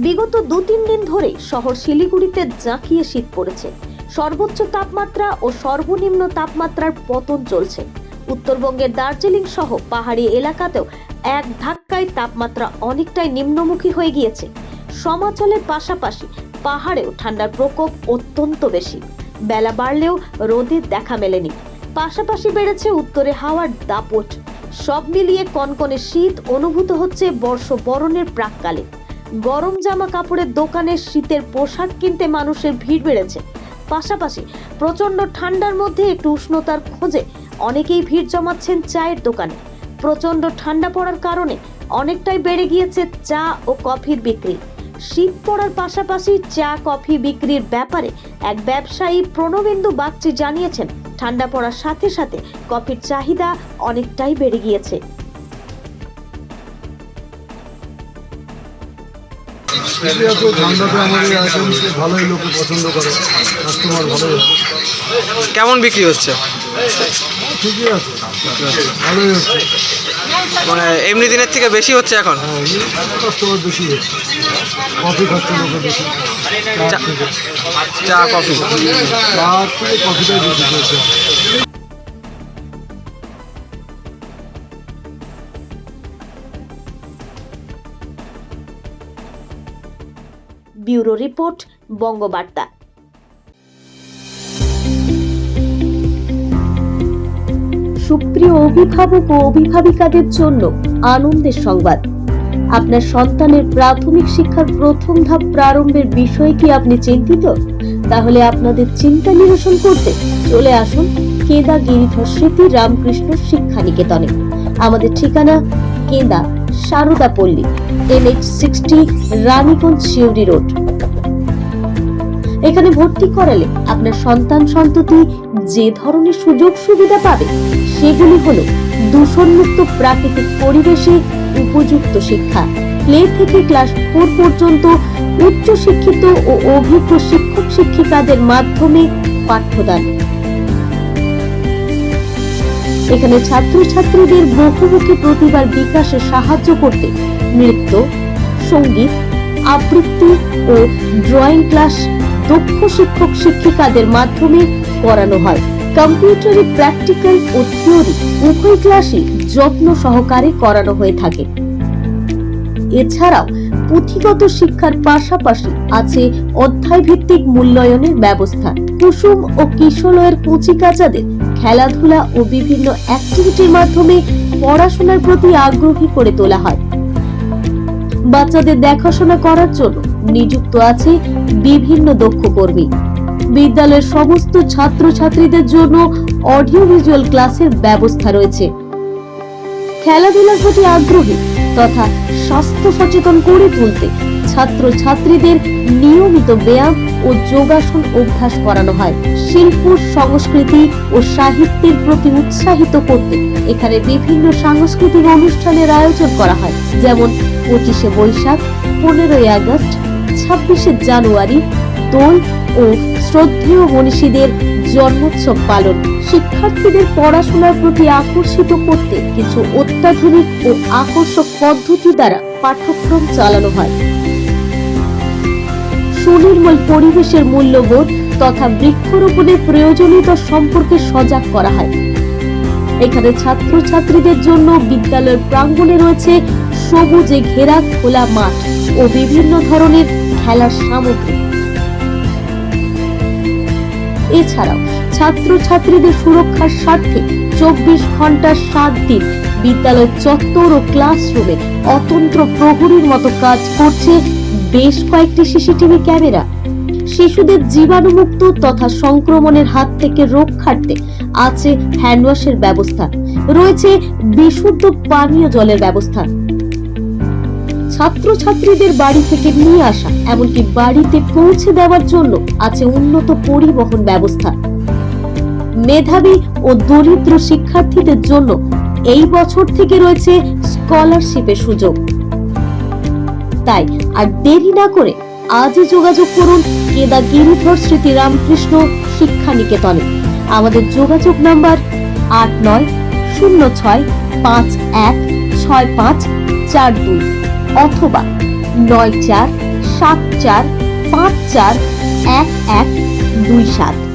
বিগত দু তিন দিন ধরে শহর শিলিগুড়িতে জাঁকিয়ে শীত পড়েছে। সর্বোচ্চ তাপমাত্রা ও সর্বনিম্ন তাপমাত্রার পতন চলছে। উত্তরবঙ্গের দার্জিলিং সহ পাহাড়ি এলাকাতেও এক ধাক্কায় তাপমাত্রা অনেকটাই নিম্নমুখী হয়ে গিয়েছে। সমাচলের পাশাপাশি পাহাড়েও ঠান্ডার প্রকোপ অত্যন্ত বেশি। বেলা বাড়লেও রোদের দেখা মেলেনি। পাশাপাশি বেড়েছে উত্তরে হাওয়ার দাপট। সব মিলিয়ে কনকনে শীত অনুভূত হচ্ছে বর্ষ বরণের প্রাককালে। গরম জামা কাপড়ের দোকানে শীতের পোশাক কিনতে মানুষের ভিড় বেড়েছে। পাশাপাশি প্রচণ্ড ঠান্ডার মধ্যে একটু উষ্ণতার খোঁজে অনেকেই ভিড় জমাচ্ছেন চায়ের দোকানে। প্রচণ্ড ঠান্ডা পড়ার কারণে অনেকটাই বেড়ে গিয়েছে চা ও কফির বিক্রি। শীত পড়ার পাশাপাশি চা, কফি বিক্রির ব্যাপারে এক ব্যবসায়ী প্রণবেন্দু বাগচি জানিয়েছেন, ঠান্ডা পড়ার সাথে সাথে কফির চাহিদা অনেকটাই বেড়ে গিয়েছে। যেহেতু ঠান্ডাতে আমাদের আইটেম ভালোই লোকে পছন্দ করে কাস্টমার ভালোই কেমন বিক্রি হচ্ছে? ঠিকই আছে ভালোই হচ্ছে। মানে এমনি দিনের থেকে বেশি হচ্ছে এখন? হ্যাঁ কাস্টমার বেশি হচ্ছে। কফি খাচ্ছে লোকে বেশি। চা- চা কফি থেকে কফিটাই বেশি ব্যুরো রিপোর্ট, বঙ্গবার্তা। সুপ্রিয় অভিভাবক ও অভিভাবিকাদের জন্য আনন্দের সংবাদ। আপনার সন্তানের প্রাথমিক শিক্ষার প্রথম ধাপ প্রারম্ভের বিষয়ে কি আপনি চিন্তিত? তাহলে আপনাদের চিন্তা নিরসন করতে চলে আসুন কেদা গিরিধর স্মৃতি রামকৃষ্ণ শিক্ষা নিকেতনে আমাদের ঠিকানা কেদা Sarada Pally N H sixty Raniganj Siuri road. এখানে ভর্তি করালে আপনার সন্তান সন্ততি যে ধরনের সুযোগ সুবিধা পাবে, সেগুলি হলো দূষণমুক্ত প্রাকৃতিক পরিবেশে উপযুক্ত শিক্ষা। প্লে থেকে ক্লাস ফোর পর্যন্ত উচ্চ শিক্ষিত ও অভিজ্ঞ শিক্ষক শিক্ষিকাদের মাধ্যমে পাঠ্যদান। এখানে ছাত্রছাত্রীদের বহুমুখী প্রতিভার বিকাশে সাহায্য করতে নৃত্য, সংগীত, আবৃত্তি ও ড্রয়িং ক্লাস দক্ষ শিক্ষক শিক্ষিকাদের মাধ্যমে করানো হয়। কম্পিউটারে প্র্যাকটিক্যাল ও থিওরি উভয় ক্লাসই যত্ন সহকারে করানো হয়ে থাকে। এছাড়াও পুঁথিগত শিক্ষার পাশাপাশি আছে অধ্যায় ভিত্তিক মূল্যায়নের ব্যবস্থা। কুসুম ও কিশোরয়ের কচিকাচাদের খেলাধুলা ও বিভিন্ন অ্যাক্টিভিটির মাধ্যমে পড়াশোনার প্রতি আগ্রহী করে তোলা হয়। বাচ্চাদের দেখাশোনা করার জন্য নিযুক্ত আছে বিভিন্ন দক্ষ কর্মী। বিদ্যালয়ের সমস্ত ছাত্রছাত্রীদের জন্য অডিও ভিজুয়াল ক্লাসের ব্যবস্থা রয়েছে। খেলাধুলার প্রতি আগ্রহী তথা স্বাস্থ্য সচেতন করে তুলতে ছাত্র ছাত্রীদের নিয়মিত ব্যায়াম ও যোগাসন অভ্যাস করানো হয়। শিল্প, সংস্কৃতি ও সাহিত্যের প্রতি উৎসাহিত করতে এখানে বিভিন্ন সাংস্কৃতিক অনুষ্ঠানের আয়োজন করা হয়। যেমন পঁচিশে বৈশাখ, পনেরোই আগস্ট, ছাব্বিশে জানুয়ারি, দোল ও শ্রদ্ধেয় মনীষীদের জন্মোৎসব পালন। শিক্ষার্থীদের পড়াশোনার প্রতি আকর্ষিত করতে কিছু অত্যাধুনিক ও আকর্ষক পদ্ধতি দ্বারা পাঠ্যক্রম চালানো হয়। সুনির্মল পরিবেশের মূল্যবোধ তথা বৃক্ষরোপণের প্রয়োজনীয়তা সম্পর্কে সজাগ করা হয়। এখানে ছাত্রছাত্রীদের জন্য বিদ্যালয়ের প্রাঙ্গণে রয়েছে সবুজে ঘেরা খোলা মাঠ ও বিভিন্ন ধরনের খেলার সামগ্রী। এছাড়াও ছাত্রছাত্রীদের সুরক্ষার স্বার্থে চব্বিশ ঘণ্টার সাত দিন বিদ্যালয় চত্বর ও ক্লাসরুমে অতন্ত্র প্রহরীর মতো কাজ করছে বেশ কয়েকটি সিসিটিভি ক্যামেরা। শিশুদের জীবাণুমুক্ত তথা সংক্রমণের হাত থেকে রক্ষার্থে আছে হ্যান্ডওয়াশের ব্যবস্থা। রয়েছে বিশুদ্ধ পানীয় জলের ব্যবস্থা। ছাত্রছাত্রীদের বাড়ি থেকে নিয়ে আসা, এমনকি বাড়িতে পৌঁছে দেওয়ার জন্য আছে উন্নত পরিবহন ব্যবস্থা। মেধাবী ও দরিদ্র শিক্ষার্থীদের জন্য এই বছর থেকে রয়েছে স্কলারশিপের সুযোগ। তাই আর দেরি না করে আজই যোগাযোগ করুন কেদা গিরিধর স্মৃতি রামকৃষ্ণ শিক্ষা নিকেতনে আমাদের যোগাযোগ নাম্বার আট নয় শূন্য ছয় পাঁচ এক ছয় পাঁচ চার দুই অথবা নয় চার সাত চার পাঁচ চার এক এক দুই সাত।